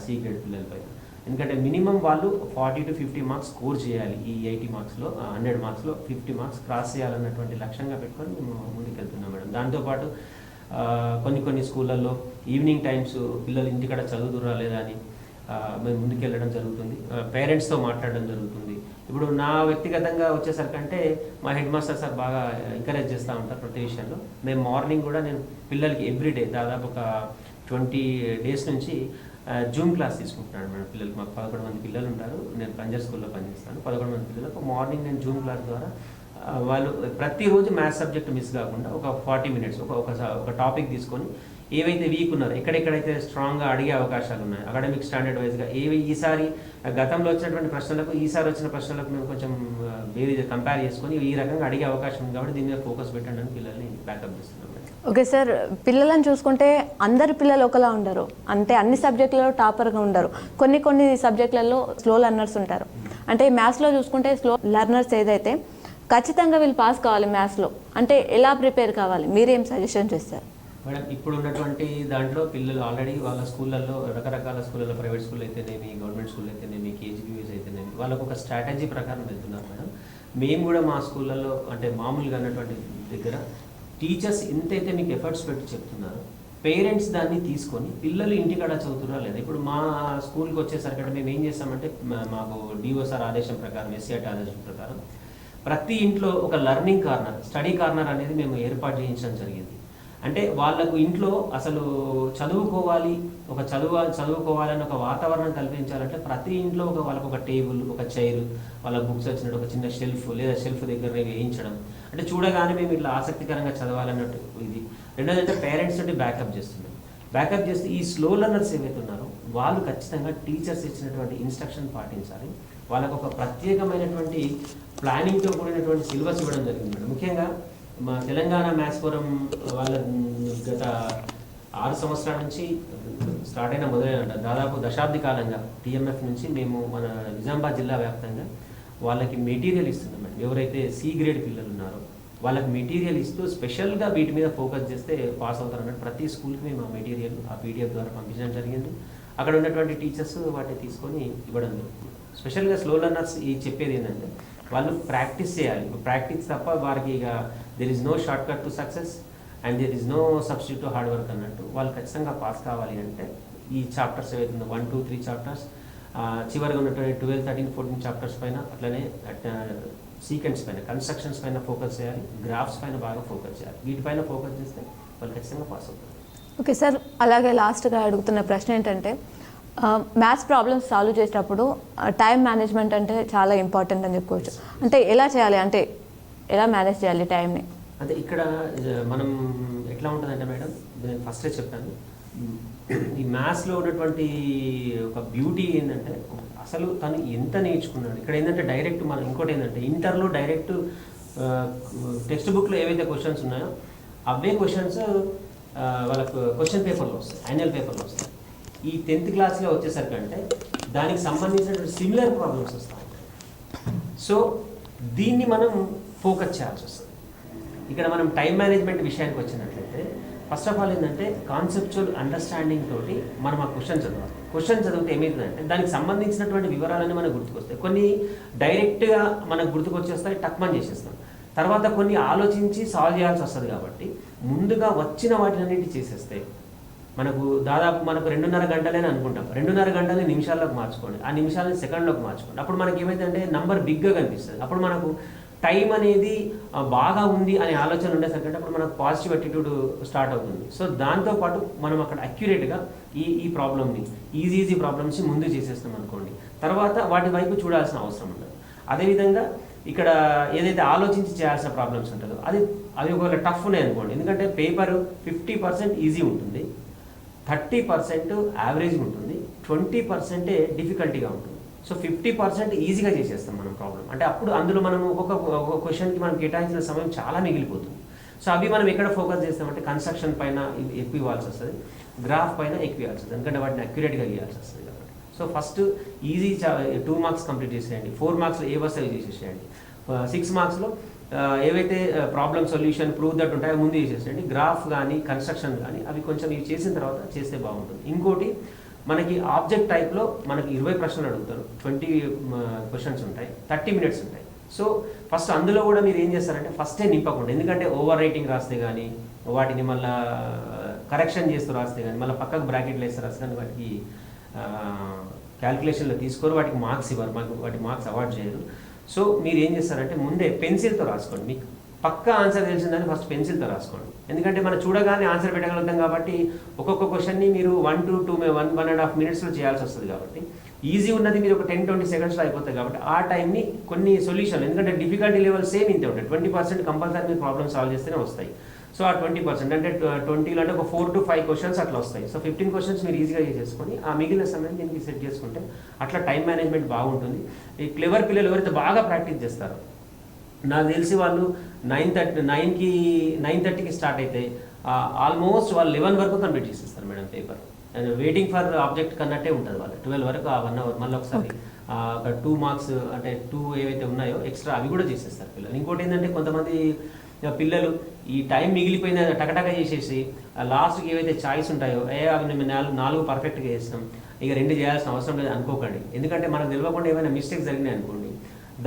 సి గ్రేడ్ పిల్లలపై ఎందుకంటే మినిమం వాళ్ళు forty to fifty marks score చేయాలి ఈ ఎయిటీ మార్క్స్లో హండ్రెడ్ మార్క్స్లో ఫిఫ్టీ మార్క్స్ క్రాస్ చేయాలన్నటువంటి లక్ష్యంగా పెట్టుకొని మేము ముందుకెళ్తున్నాం మేడం. దాంతోపాటు కొన్ని కొన్ని స్కూళ్ళల్లో ఈవినింగ్ టైమ్స్ పిల్లలు ఇంటికాడ చదువుతురా లేదా అని మేము ముందుకెళ్ళడం జరుగుతుంది. పేరెంట్స్తో మాట్లాడడం జరుగుతుంది. ఇప్పుడు నా వ్యక్తిగతంగా వచ్చేసరికంటే మా హెడ్ మాస్టర్ సార్ బాగా ఎంకరేజ్ చేస్తూ ఉంటారు ప్రతి విషయంలో. మేము మార్నింగ్ కూడా నేను పిల్లలకి ఎవ్రీడే దాదాపు ఒక ట్వంటీ డేస్ నుంచి జూమ్ క్లాస్ తీసుకుంటున్నాను మేడం పిల్లలకి. మాకు పదకొండు మంది పిల్లలు ఉంటారు. నేను పంజర్ స్కూల్లో పనిచేస్తాను. పదకొండు మంది పిల్లలకు మార్నింగ్ నేను జూమ్ క్లాస్ ద్వారా వాళ్ళు ప్రతిరోజు మ్యాథ్స్ సబ్జెక్ట్ మిస్ కాకుండా ఒక ఫార్టీ మినిట్స్ ఒక ఒక స- ఒక టాపిక్ తీసుకొని ఏవైతే వీక్ ఉన్నారో ఎక్కడెక్కడైతే స్ట్రాంగ్గా అడిగే అవకాశాలు ఉన్నాయి అకాడమిక్ స్టాండర్డ్ వైజ్గా ఏవి ఈసారి గతంలో వచ్చినటువంటి ప్రశ్నలకు ఈసారి వచ్చిన ప్రశ్నలకు మేము కొంచెం వేరే కంపేర్ చేసుకొని ఈ రకంగా అడిగే అవకాశం ఉంది కాబట్టి దీని మీద ఫోకస్ పెట్టండి అని పిల్లల్ని బ్యాకప్ చేస్తున్నాం.
ఓకే సార్ పిల్లలను చూసుకుంటే అందరి పిల్లలు ఒకలా ఉండరు. అంటే అన్ని సబ్జెక్టులలో టాపర్గా ఉండరు. కొన్ని కొన్ని సబ్జెక్టులలో స్లో లర్నర్స్ ఉంటారు. అంటే మ్యాథ్స్లో చూసుకుంటే స్లో లర్నర్స్ ఏదైతే ఖచ్చితంగా వీళ్ళు పాస్ కావాలి మ్యాథ్స్లో అంటే ఎలా ప్రిపేర్ కావాలి? మీరేం సజెషన్ చేస్తారు?
మేడం ఇప్పుడు ఉన్నటువంటి దాంట్లో పిల్లలు ఆల్రెడీ వాళ్ళ స్కూళ్ళల్లో రకరకాల స్కూళ్ళలో ప్రైవేట్ స్కూల్ అయితేనేమి గవర్నమెంట్ స్కూల్ అయితేనేమి కేజీబీవీస్ అయితేనేమి వాళ్ళకు ఒక స్ట్రాటజీ ప్రకారం వెళ్తున్నారు మేడం. మేము కూడా మా స్కూళ్ళల్లో అంటే మామూలుగా అన్నటువంటి దగ్గర టీచర్స్ ఎంతైతే మీకు ఎఫర్ట్స్ పెట్టి చెప్తున్నారో పేరెంట్స్ దాన్ని తీసుకొని పిల్లలు ఇంటికాడ చదువుతున్నా లేదా? ఇప్పుడు మా స్కూల్కి వచ్చేసరికి అంటే మేము ఏం చేస్తామంటే మాకు డిఓసార్ ఆదేశం ప్రకారం ఎస్సీఆర్టీ ఆదేశం ప్రకారం ప్రతి ఇంట్లో ఒక లర్నింగ్ కార్నర్ స్టడీ కార్నర్ అనేది మేము ఏర్పాటు చేయించడం జరిగింది. అంటే వాళ్ళకు ఇంట్లో అసలు చదువుకోవాలి ఒక చదువు చదువుకోవాలని ఒక వాతావరణం కల్పించాలంటే ప్రతి ఇంట్లో ఒక వాళ్ళకు ఒక టేబుల్ ఒక చైర్ వాళ్ళ బుక్స్ వచ్చినట్టు ఒక చిన్న షెల్ఫ్ లేదా షెల్ఫ్ దగ్గర వేయించడం. అంటే చూడగానే మేము ఇట్లా ఆసక్తికరంగా చదవాలన్నట్టు ఇది. రెండోది అంటే పేరెంట్స్ తోటి బ్యాకప్ చేస్తున్నాం బ్యాకప్ చేస్తే ఈ స్లో లెర్నర్స్ ఏవైతే ఉన్నారో వాళ్ళు ఖచ్చితంగా టీచర్స్ ఇచ్చినటువంటి ఇన్స్ట్రక్షన్ పాటించాలి. వాళ్ళకు ఒక ప్రత్యేకమైనటువంటి ప్లానింగ్తో కూడినటువంటి సిలబస్ ఇవ్వడం జరిగింది ముఖ్యంగా మా తెలంగాణ మ్యాథ్స్ ఫోరం వాళ్ళ గత ఆరు సంవత్సరాల నుంచి స్టార్ట్ అయిన మొదలైన దాదాపు దశాబ్ది కాలంగా టీఎంఎఫ్ నుంచి మేము మన నిజామాబాద్ జిల్లా వ్యాప్తంగా వాళ్ళకి మెటీరియల్ ఇస్తున్నాం ఎవరైతే సి గ్రేడ్ పిల్లలు ఉన్నారో వాళ్ళకి మెటీరియల్ ఇస్తూ స్పెషల్గా వీటి మీద ఫోకస్ చేస్తే పాస్ అవుతారు అన్నట్టు ప్రతి స్కూల్కి మేము ఆ మెటీరియల్ ఆ పీడిఎఫ్ ద్వారా పంపించడం జరిగింది. అక్కడ ఉన్నటువంటి టీచర్స్ వాటిని తీసుకొని ఇవ్వడం జరుగుతుంది. స్పెషల్గా స్లో లర్నర్స్ ఈ చెప్పేది ఏంటంటే వాళ్ళు ప్రాక్టీస్ చేయాలి. ప్రాక్టీస్ తప్ప వారికి ఇక there is no short cut to success and there is no substitute to hard work అన్నట్టు వాళ్ళు ఖచ్చితంగా పాస్ కావాలి అంటే ఈ చాప్టర్స్ ఏవైతుందో వన్ టూ త్రీ చాప్టర్స్ చివరిగా ఉన్నటువంటి ట్వెల్వ్ థర్టీన్ ఫోర్టీన్ చాప్టర్స్ పైన అట్లనే సీక్వెన్స్ పైన కన్స్ట్రక్షన్స్ పైన ఫోకస్ చేయాలి గ్రాఫ్స్ పైన బాగా ఫోకస్ చేయాలి. వీటిపైన ఫోకస్ చేస్తే వాళ్ళు ఖచ్చితంగా పాస్ అవుతారు.
ఓకే సార్ అలాగే లాస్ట్గా అడుగుతున్న ప్రశ్న ఏంటంటే మ్యాథ్స్ ప్రాబ్లమ్స్ సాల్వ్ చేసేటప్పుడు టైం మేనేజ్మెంట్ అంటే చాలా ఇంపార్టెంట్ అని చెప్పుకోవచ్చు. అంటే ఎలా చేయాలి? అంటే ఎలా మేనేజ్ చేయాలి టైంని
అంటే ఇక్కడ మనం ఎట్లా ఉంటుందంటే మేడం నేను ఫస్టే చెప్పాను. ఈ మ్యాథ్స్లో ఉన్నటువంటి ఒక బ్యూటీ ఏంటంటే అసలు తను ఎంత నేర్చుకున్నాడు? ఇక్కడ ఏంటంటే డైరెక్ట్ మనం ఇంకోటి ఏంటంటే ఇంటర్లో డైరెక్ట్ టెక్స్ట్ బుక్లో ఏవైతే క్వశ్చన్స్ ఉన్నాయో అవే క్వశ్చన్స్ వాళ్ళకు క్వశ్చన్ పేపర్లో వస్తాయి యాన్యువల్ పేపర్లో వస్తాయి. ఈ టెన్త్ క్లాస్లో వచ్చేసరికి అంటే దానికి సంబంధించినటువంటి సిమిలర్ ప్రాబ్లమ్స్ వస్తాయి. సో దీన్ని మనం ఫోకస్ చేయాల్సి వస్తుంది. ఇక్కడ మనం టైం మేనేజ్మెంట్ విషయానికి వచ్చినట్లయితే ఫస్ట్ ఆఫ్ ఆల్ ఏంటంటే కాన్సెప్చువల్ అండర్స్టాండింగ్ తోటి మనం ఆ క్వశ్చన్ చదవాలి. క్వశ్చన్ చదివితే ఏమవుతుందంటే దానికి సంబంధించినటువంటి వివరాలన్నీ మనకు గుర్తుకొస్తాయి. కొన్ని డైరెక్ట్గా మనకు గుర్తుకొచ్చేస్తాయి టక్మన్ చేసేస్తాం. తర్వాత కొన్ని ఆలోచించి సాల్వ్ చేయాల్సి వస్తుంది కాబట్టి ముందుగా వచ్చిన వాటినన్నింటి చేసేస్తాయి మనకు దాదాపు మనకు రెండున్నర గంటలే అనుకుంటాం. రెండున్నర గంటలని నిమిషాల్లోకి మార్చుకోండి. ఆ నిమిషాలని సెకండ్లోకి మార్చుకోండి. అప్పుడు మనకి ఏమైందంటే నంబర్ బిగ్గా కనిపిస్తుంది. అప్పుడు మనకు టైం అనేది బాగా ఉంది అనే ఆలోచన ఉండేసరికి అప్పుడు మనకు పాజిటివ్ అటిట్యూడ్ స్టార్ట్ అవుతుంది. సో దాంతోపాటు మనం అక్కడ అక్యురేట్గా ఈ ఈ ప్రాబ్లమ్ని ఈజీ ఈజీ ప్రాబ్లమ్స్ని ముందు చేసేస్తాం అనుకోండి. తర్వాత వాటి వైపు చూడాల్సిన అవసరం ఉండదు. అదేవిధంగా ఇక్కడ ఏదైతే ఆలోచించి చేయాల్సిన ప్రాబ్లమ్స్ ఉంటుందో అది అవి ఒకవేళ టఫ్ ఉన్నాయి అనుకోండి ఎందుకంటే పేపర్ ఫిఫ్టీ పర్సెంట్ ఈజీ ఉంటుంది. థర్టీ పర్సెంట్ యావరేజ్ ఉంటుంది ట్వంటీ పర్సెంటే డిఫికల్టీగా ఉంటుంది. సో ఫిఫ్టీ పర్సెంట్ ఈజీగా చేసేస్తాం మనం ప్రాబ్లం అంటే అప్పుడు అందులో మనం ఒక్కొక్క ఒక్కొక్క క్వశ్చన్కి మనం కేటాయించిన సమయం చాలా మిగిలిపోతుంది. సో అవి మనం ఎక్కడ ఫోకస్ చేస్తామంటే కన్స్ట్రక్షన్ పైన ఎక్కువ ఇవ్వాల్సి వస్తుంది గ్రాఫ్ పైన ఎక్కువ ఇవ్వాల్సి వస్తుంది. ఎందుకంటే వాటిని అక్యురేట్గా ఇవ్వాల్సి వస్తుంది కాబట్టి. So first easy two marks complete చేసేయండి. ఫోర్ మార్క్స్లో ఏ వస్తాయి చేసేసేయండి. సిక్స్ మార్క్స్లో ఏవైతే ప్రాబ్లమ్ సొల్యూషన్ ప్రూవ్ దట్ ఉంటాయో ముందు చేసేసండి గ్రాఫ్ కానీ కన్స్ట్రక్షన్ కానీ అవి కొంచెం ఇవి చేసిన తర్వాత చేస్తే బాగుంటుంది. ఇంకోటి మనకి ఆబ్జెక్ట్ టైప్లో మనకి ఇరవై ప్రశ్నలు అడుగుతారు. ట్వంటీ క్వశ్చన్స్ ఉంటాయి. థర్టీ మినిట్స్ ఉంటాయి. సో ఫస్ట్ అందులో కూడా మీరు ఏం చేస్తారంటే ఫస్టే నింపకుండా ఎందుకంటే ఓవర్ రైటింగ్ రాస్తే కానీ వాటిని మళ్ళీ కరెక్షన్ చేస్తూ రాస్తే కానీ మళ్ళీ పక్కకు బ్రాకెట్లు వేస్తే రాస్తే కానీ వాటికి క్యాల్కులేషన్లో తీసుకోరు. వాటికి మార్క్స్ ఇవ్వరు. మాకు వాటి మార్క్స్ అవార్డ్ చేయరు. సో మీరు ఏం చేస్తారంటే ముందే పెన్సిల్తో రాసుకోండి. మీకు పక్కా ఆన్సర్ తెలిసిందని ఫస్ట్ పెన్సిల్తో రాసుకోండి. ఎందుకంటే మనం చూడగానే ఆన్సర్ పెట్టగలుగుతాం కాబట్టి ఒక్కొక్క క్వశ్చన్ని మీరు one to two one one and half మినిట్స్లో చేయాల్సి వస్తుంది కాబట్టి. ఈజీ ఉన్నది మీరు ఒక టెన్ ట్వంటీ సెకండ్స్లో అయిపోతుంది కాబట్టి ఆ టైంని కొన్ని సొల్యూషన్ ఎందుకంటే డిఫికల్టీ లెవెల్ సేమ్ ఇంతే ఉంటాయి ట్వంటీ పర్సెంట్ కంపల్సరీ మీరు ప్రాబ్లమ్ సాల్వ్ చేస్తేనే వస్తాయి. సో ఆ ట్వంటీ పర్సెంట్ అంటే ట్వంటీలో అంటే ఒక ఫోర్ టు ఫైవ్ క్వశ్చన్స్ అట్లా వస్తాయి. సో ఫిఫ్టీన్ క్వశ్చన్స్ మీరు ఈజీగా చేసేసుకొని ఆ మిగిలిన సమయం దీనికి సెట్ చేసుకుంటే అట్లా టైం మేనేజ్మెంట్ బాగుంటుంది. ఈ క్లెవర్ పిల్లలు ఎవరైతే బాగా ప్రాక్టీస్ చేస్తారో నాకు తెలిసి వాళ్ళు నైన్ థర్టీ నైన్కి నైన్ థర్టీకి స్టార్ట్ అయితే ఆల్మోస్ట్ వాళ్ళు లెవెన్ వరకు కంప్లీట్ చేసేస్తారు madam paper. Waiting for object కన్నట్టే ఉంటుంది వాళ్ళు ట్వెల్వ్ వరకు ఆ వన్ అవర్ మళ్ళీ ఒకసారి టూ మార్క్స్ అంటే టూ ఏవైతే ఉన్నాయో ఎక్స్ట్రా అవి కూడా చేసేస్తారు పిల్లలు. ఇంకోటి ఏంటంటే కొంతమంది ఇక పిల్లలు ఈ టైం మిగిలిపోయిన టకటక చేసేసి లాస్ట్కి ఏవైతే చాయిస్ ఉంటాయో ఏ అవి మేము నాలుగు నాలుగు పర్ఫెక్ట్గా చేస్తాం. ఇక రెండు చేయాల్సిన అవసరం లేదు అనుకోకండి. ఎందుకంటే మనకు తెలియకుండా ఏమైనా మిస్టేక్స్ జరిగినాయి అనుకోండి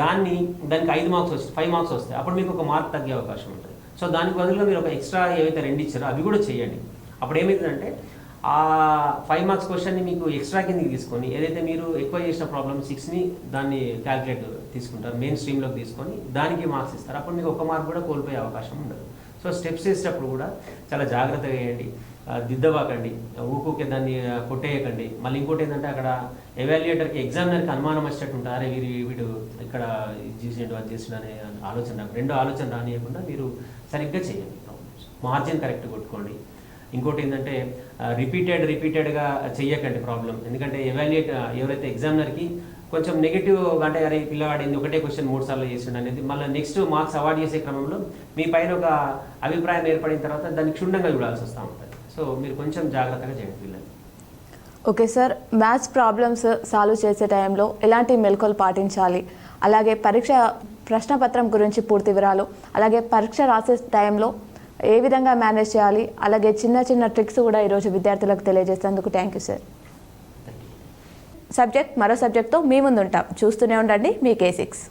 దాన్ని దానికి ఐదు మార్క్స్ వస్తాయి ఫైవ్ మార్క్స్ వస్తాయి. అప్పుడు మీకు ఒక మార్క్ తగ్గే అవకాశం ఉంటుంది. సో దానికి బదులుగా మీరు ఒక ఎక్స్ట్రా ఏవైతే రెండు ఇచ్చారో అవి కూడా చేయండి. అప్పుడు ఏమవుతుందంటే ఆ ఫైవ్ మార్క్స్ క్వశ్చన్ని మీకు ఎక్స్ట్రా కిందకి తీసుకొని ఏదైతే మీరు ఎక్కువ చేసిన ప్రాబ్లమ్ సిక్స్ని దాన్ని క్యాల్కులేట్ తీసుకుంటారు మెయిన్ స్ట్రీమ్లోకి తీసుకొని దానికి మార్క్స్ ఇస్తారు. అప్పుడు మీకు ఒక మార్క్ కూడా కోల్పోయే అవకాశం ఉండదు. సో స్టెప్స్ వేసేటప్పుడు కూడా చాలా జాగ్రత్తగా వేయండి దిద్దవాకండి దిద్దబాకండి. ఊకూకే దాన్ని కొట్టేయకండి. మళ్ళీ ఇంకోటి ఏంటంటే అక్కడ ఎవాల్యుయేటర్కి ఎగ్జామినర్కి అనుమానం వచ్చేటట్టు ఉంటారే అరే వీడు వీడు ఇక్కడ ఇది చేసిండు అది చేసిండు అనే ఆలోచన రెండో ఆలోచన రానియకుండా మీరు సరిగ్గా చేయండి. మార్జిన్ కరెక్ట్ కొట్టుకోండి. ఇంకోటి ఏంటంటే రిపీటెడ్ రిపీటెడ్గా చెయ్యకండి ప్రాబ్లం ఎందుకంటే ఎవాల్యుయేట్ ఎవరైతే ఎగ్జామినర్కి కొంచెం నెగిటివ్ అంటే అరే పిల్లవాడింది ఒకటే క్వశ్చన్ మూడు సార్లు చేసిండు అనేది మళ్ళీ నెక్స్ట్ మార్క్స్ అవార్డ్ చేసే క్రమంలో మీ పైన ఒక అభిప్రాయం ఏర్పడిన తర్వాత దాన్ని క్షుణ్ణంగా చూడాల్సి వస్తూ ఉంటుంది. సో మీరు కొంచెం జాగ్రత్తగా చేయండి పిల్లలు
okay sir maths problems solve చేసే టైంలో ఎలాంటి మెలకువలు పాటించాలి? అలాగే పరీక్ష ప్రశ్నపత్రం గురించి పూర్తి వివరాలు అలాగే పరీక్ష రాసే టైంలో ఏ విధంగా మేనేజ్ చేయాలి? అలాగే చిన్న చిన్న ట్రిక్స్ కూడా ఈరోజు విద్యార్థులకు తెలియజేసేందుకు థ్యాంక్ యూ సార్ సబ్జెక్ట్ మరో సబ్జెక్ట్తో మీ ముందు ఉంటాం చూస్తూనే ఉండండి మీ కే సిక్స్